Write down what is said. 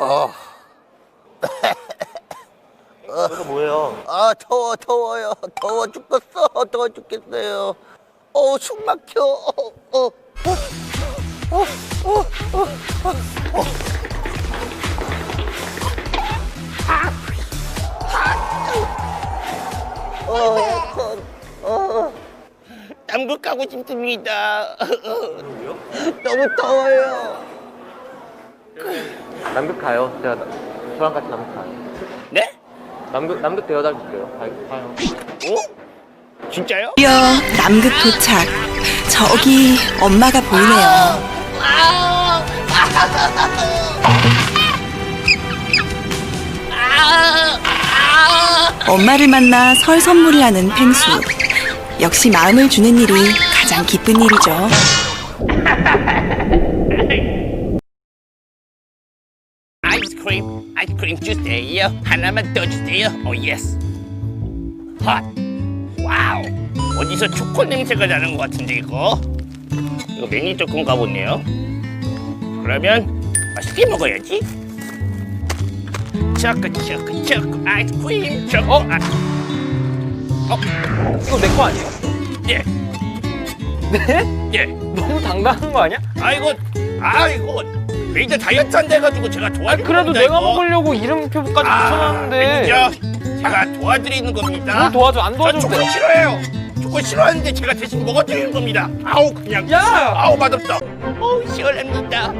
어. 이거 뭐예요? 아 더워 더워요 더워 죽겠어 더워 죽겠어요 어숨 막혀 어, 어, 어, 어, 어, 어, 어, 어. 어, 에어컨, 어. 남극 가고 싶습니다. 너무 더워요. 남극 가요. 제가 나- 저랑 같이 남극 가요. 네? 남극 남극 데려다 줄게요. 가- 가요. 어? 진짜요? 드디어 남극 도착. 저기 엄마가 보이네요. 엄마를 만나 설 선물을 하는 펭수. 역시 마음을 주는 일이 가장 기쁜 일이죠. 아이스크림, 아이스크림 주세요. 하나만 더 주세요. 오 예스. 핫. 와우. 어디서 초코 냄새가 나는 것 같은데 이거? 이거 매니저 건가 보네요. 그러면 맛있게 먹어야지. 초코 초코 초코 아이스크림 초코. 아, 이거 내 거 아니에요? 예, 네? 예. 너무 당당한 거 아니야? 아 이거 아 이거 매니저 다이어트 한다 해가지고 제가 아 도와드리는 그래도 겁니다, 내가 이거. 먹으려고 이름표까지 아, 붙여놨는데 매니저 제가 도와드리는 겁니다. 뭘 도와줘 안 저 도와줘도 초코 돼 싫어해요. 초코 싫어하는데 제가 대신 먹어드리는 겁니다. 아우 그냥. 야! 아우 맛없다. 어우 시원합니다.